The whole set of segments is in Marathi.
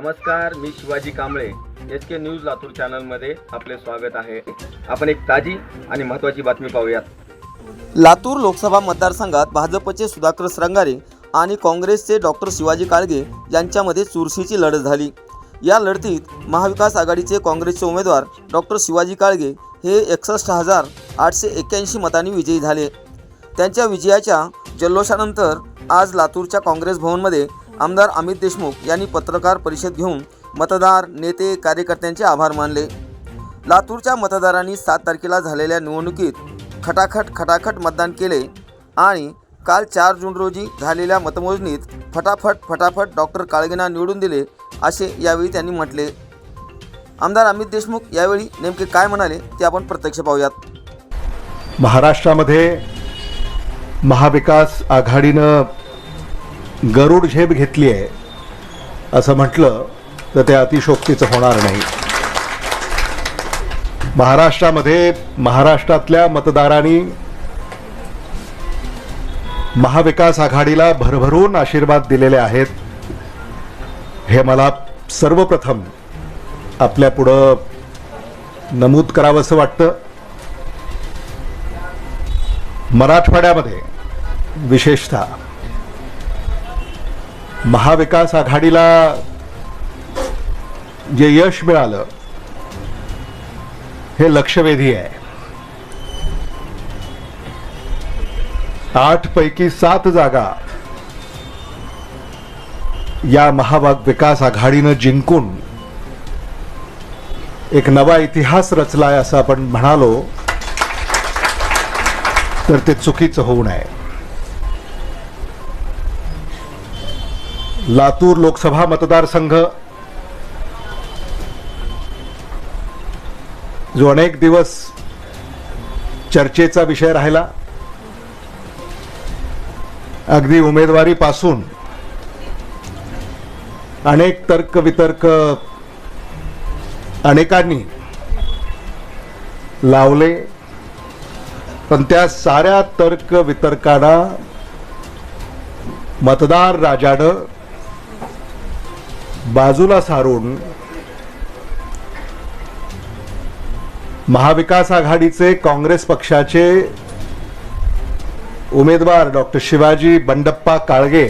नमस्कार मी Shivaji Kamble. S K news Latur चॅनलमध्ये आपले स्वागत आहे. आपण एक ताजी आणि महत्त्वाची बातमी पाहूयात. लातूर लोकसभा मतदारसंघात भाजपचे सुधाकर श्रंगारे आणि काँग्रेसचे डॉक्टर शिवाजी काळगे यांच्यामध्ये चुरशीची लढत झाली. या लढतीत महाविकास आघाडीचे काँग्रेसचे उमेदवार डॉक्टर शिवाजी काळगे हे एकसष्ट हजार आठशे एक्क्याऐंशी मतांनी विजयी झाले. त्यांच्या विजयाच्या जल्लोषानंतर आज लातूरच्या काँग्रेस भवनमध्ये आमदार अमित देशमुख यांनी पत्रकार परिषद घेऊन मतदार नेते कार्यकर्त्यांचे आभार मानले. लातूरच्या मतदारांनी सात तारखेला झालेल्या निवडणुकीत खटाखट खटाखट मतदान केले आणि काल चार जून रोजी झालेल्या मतमोजणीत फटाफट फटाफट डॉक्टर काळगेंना निवडून दिले असे यावेळी त्यांनी म्हटले. आमदार अमित देशमुख यावेळी नेमके काय म्हणाले ते आपण प्रत्यक्ष पाहूयात. महाराष्ट्रामध्ये महाविकास आघाडीनं गरुड झेप घेतली आहे असं म्हटलं तर ते अतिशोक्तीचं होणार नाही. महाराष्ट्रामध्ये महाराष्ट्रातल्या मतदारांनी महाविकास आघाडीला भरभरून आशीर्वाद दिलेले आहेत. हे मला सर्वप्रथम आपल्या पुढं नमूद करावंसं वाटतं. मराठवाड्यामध्ये विशेषतः महाविकास आघाडीला जे यश मिळालं हे लक्षवेधी आहे. आठ पैकी सात जागा या महाविकास आघाडीनं जिंकून एक नवा इतिहास रचलाय असं आपण म्हणालो तर ते चुकीचं होऊ नये. लातूर लोकसभा मतदारसंघ जो अनेक दिवस चर्चेचा विषय राहिला. अगदी उमेदवारीपासून अनेक तर्क वितर्क अनेकांनी लावले. पण त्या साऱ्या तर्क वितर्कांना मतदार राजानं बाजूला सारून महाविकास आघाडीचे काँग्रेस पक्षाचे उमेदवार डॉक्टर शिवाजी बंडप्पा काळगे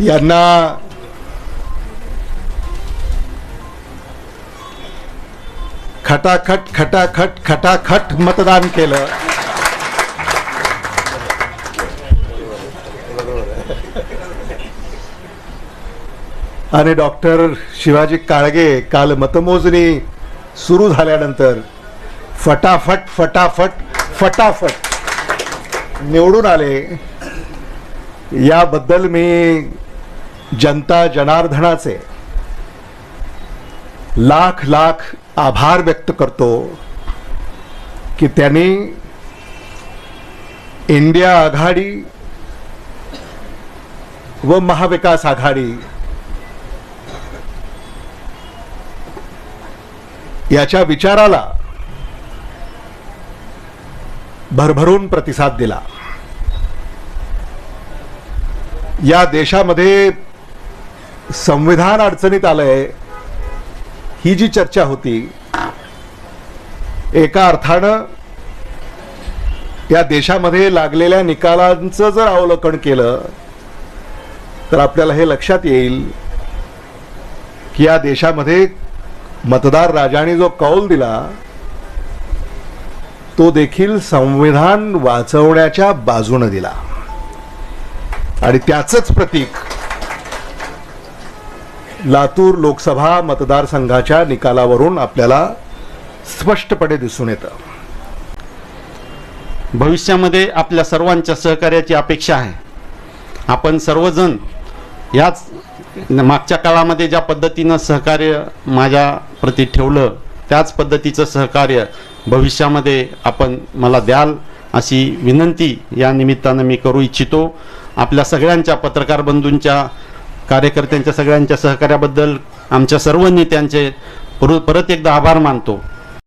यांना खटाखट खटाखट खटाखट मतदान केलं. आणि डॉक्टर शिवाजी काळगे काल मतमोजणी सुरू झाल्यानंतर फटाफट फटाफट फटाफट निवडून आले. याबद्दल मी जनता जनार्दनाचे लाख लाख आभार व्यक्त करतो की त्यांनी इंडिया आघाडी व महाविकास आघाडी याच्या विचाराला भरभरून प्रतिसाद दिला. या देशामध्ये संविधान अडचणीत आलंय ही जी चर्चा होती एका अर्थानं या देशामध्ये लागलेल्या निकालांचं जर अवलोकन केलं तर आपल्याला हे लक्षात येईल की या देशामध्ये मतदार राजाने जो कौल दिला तो देखील संविधान वाचवण्याच्या बाजूने दिला. आणि त्याचंच प्रतीक लातूर लोकसभा मतदारसंघाच्या निकालावरून आपल्याला स्पष्टपणे दिसून येतं. भविष्यामध्ये आपल्या सर्वांच्या सहकार्याची अपेक्षा आहे. आपण सर्वजण याच मागच्या काळामध्ये ज्या पद्धतीनं सहकार्य माझ्या प्रती ठेवलं त्याच पद्धतीचं सहकार्य भविष्यामध्ये आपण मला द्याल अशी विनंती या निमित्तानं मी करू इच्छितो. आपल्या सगळ्यांच्या पत्रकार बंधूंच्या कार्यकर्त्यांच्या सगळ्यांच्या सहकार्याबद्दल आमच्या सर्व नेत्यांचे परत एकदा आभार मानतो.